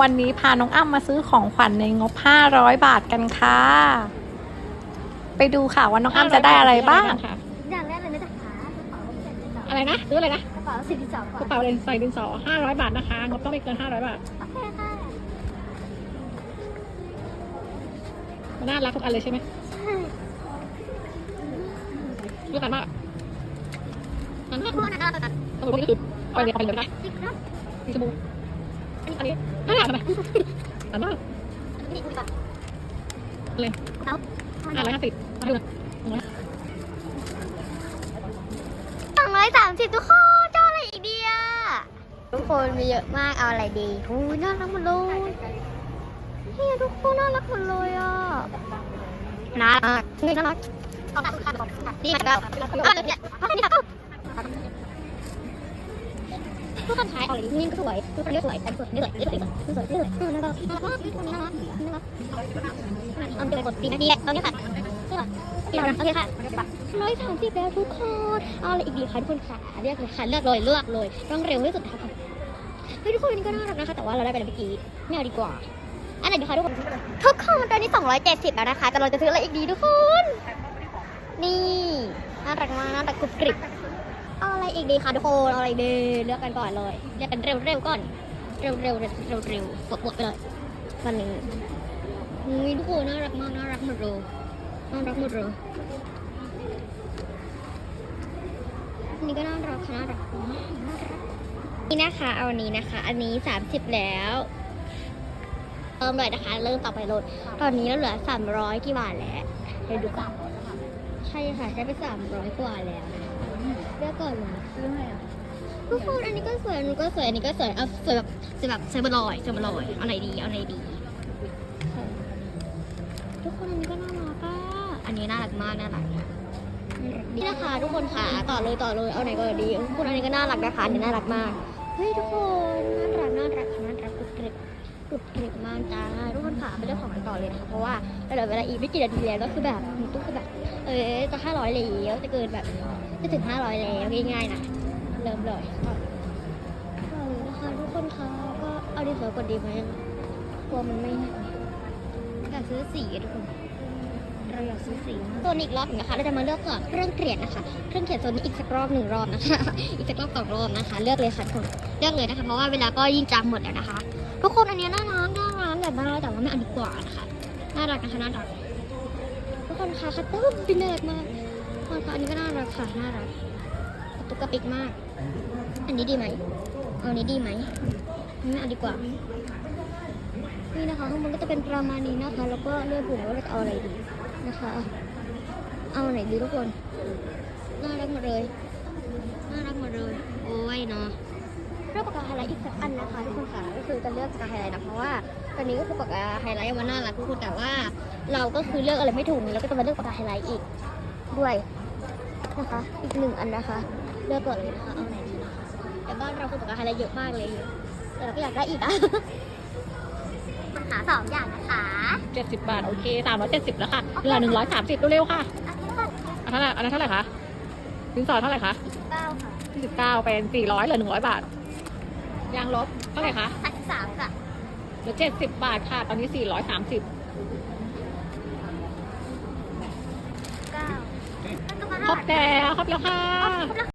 วันนี้พาน้องอ้ำมาซื้อของขวัญในงบ 500 บาทกันค่ะ ไปดูค่ะว่าน้องอ้ำจะได้อะไรบ้างค่ะอย่างแรกเลยนะจ๊ะขากระเป๋าใส่ดินสออะไรนะซื้ออะไรนะกระเป๋าสิบดินสอกระเป๋าเลนส์ใส่ดินสอ500 บาทนะคะ งบต้องไม่เกิน 500 บาทโอเคค่ะมันน่ารักทุกอันเลยใช่ไหมใช่ดูกันมากมันน่าพวกนั้นเราตัดสมุดนี่คือไปเรียนไปเลยนะติ๊กครับสีชมพู อันนี้น่ารักทำไมอันมากนี่คุยกับเลยเขาห้าร้อยห้าสิบมาดูนะสองร้อยสามสิบทุกคนเจ้าอะไรอีกเดีอะทุกคนมีเยอะมากเอาอะไรดีหูยน่ารักหมดเลยเฮียทุกคนน่ารักหมดเลยอะน่ารักนี่น่ารักขอบคุณค่ะขอบคุณค่ะดีมากครับก็เลยเนี่ยเอาแค่นี้ค่ะ ทุกคนขายเอาเลยนี่ก็สวยทุกคนเลือกสวยแต่สวยนี่สวยนี่สวยนี่สวยนี่สวยนี่น่ารักน่ารักน่ารักน่ารักเอาไปกดดีนะดีแหละเอาเนี่ยค่ะโอเคค่ะร้อยสามสิบแล้วทุกคนเอาอะไรอีกดีคะทุกคนค่ะเลือกเลยค่ะเลือกเลยเลือกเลยต้องเร็วที่สุดค่ะเฮ้ยทุกคนอันนี้ก็น่ารักนะคะแต่ว่าเราได้ไปแล้วเมื่อกี้ไม่เอาดีกว่าอันไหนดีคะทุกคนทุกคนตอนนี้270แล้วนะคะแต่เราจะซื้ออะไรอีกดีทุกคน นี่น่ารักมากน่ารักกรุบกริบ อีกดีคะทุกคนอะไรดีเลือกกันก่อนเลยเลือกกันเร็วๆก่อน เร็วๆเร็วๆเร็วๆเร็วๆหมดๆไปเลยวันนี้อุ้ยทุกคนน่ารักมากน่ารักหมดเลยน่ารักหมดเลยนี่ก็น่ารักค่ะน่ารักนี่นะคะ เอาอันนี้นะคะ อันนี้ 30 แล้วเริ่มเลยนะคะ เริ่มต่อไปลดตอนนี้เราเหลือ 300 กี่บาทแล้วเดี๋ยวดูก่อนใช่ค่ะใช้ไปสามร้อยกว่าแล้วนะ เลือกก่อนเลยซื้อให้อะทุกคนอันนี้ก็สวยอันนี้ก็สวยอันนี้ก็สวยเอาสวยแบบสวยแบบสวยบลอยสวยบลอยเอาไหนดีเอาไหนดีทุกคนอันนี้ก็น่ารักอะอันนี้น่ารักมากน่ารักนี่นะคะทุกคนค่ะต่อเลยต่อเลยเอาไหนก่อนดีทุกคนอันนี้ก็น่ารักนะคะอันนี้น่ารักมากเฮ้ยทุกคนน่ารักน่ารักน่ารักกรุบกริบ กรุบกริบมากจ้าทุกคนค่ะไปเลือกของกันต่อเลยนะคะเพราะว่าเหลือเวลาอีกไม่กี่นาทีแล้วก็คือแบบมันต้องคือแบบ เออจะห้าร้อยแล้วจะเกินแบบจะถึงห้าร้อยแล้วง่ายๆนะเริ่มเลยก็เออนะคะทุกคนคะก็เอาดีสวยกว่าดีไหมกลัวมันไม่อยากซื้อสีอะทุกคนเราอยากซื้อสีโซนอีกรอบหนึ่งนะคะ เราจะมาเลือกก่อนเครื่องเขียนนะคะ เครื่องเขียนโซนนี้อีกสักรอบหนึ่งรอบนะคะ อีกสักรอบสองรอบนะคะ เลือกเลยค่ะทุกคน เลือกเลยนะคะ เพราะว่าเวลาก็ยิ่งจางหมดแล้วนะคะ ทุกคนอันนี้น่ารักน่ารักแบบน่ารักแต่ว่าไม่อันดีกว่านะคะน่ารักนะคะน่ารักทุกคนคะคัตเตอร์ฟินเนอร์มากทุกคนคะอันนี้ก็น่ารักค่ะน่ารักตุกกระปิกมาก อันนี้ดีไหมเอานี้ดีไหมไม่เอาดีกว่านี่นะคะข้างบนก็จะเป็นประมาณนี้นะคะ แล้วก็เลือกถุงว่าเราจะเอาอะไรดีนะคะ เอาไหนดีทุกคนน่ารักหมดเลยน่ารักหมดเลย อกปากกาไฮไลท์อีกสักอันนะคะทุกคนค่ะก็คือจะเลือกปากกาไฮไลท์นะเพราะว่าตอนนี้ก็คือปากกาไฮไลท์มันน่ารักทุกคนแต่ว่า เราก็คือเลือกอะไรไม่ถูกแล้วก็จะมาเลือกปากกาไฮไลท์อีกด้วยนะคะ อีกหนึ่งอันนะคะ เลือกก่อนเลยนะคะเอาไหนดีนะคะแต่บ้านเราคือปากกาไฮไลท์เยอะมากเลยแต่เราก็อยากได้อีกอะหาสองอย่างนะคะ70บาท โอเค370แล้วค่ะเหลือ130เร็วๆค่ะอันนี้ก็อันเท่าไหร่อันนั้นเท่าไหร่คะดินสอเท่าไหร่คะเก้าค่ะ29เป็น400เหลือ100บาท ยางลบเท่าไหร่คะอันที่สามค่ะเหลือ70บาทค่ะ ตอนนี้430เก้าครบแล้วครบแล้วค่ะ ครบแล้ว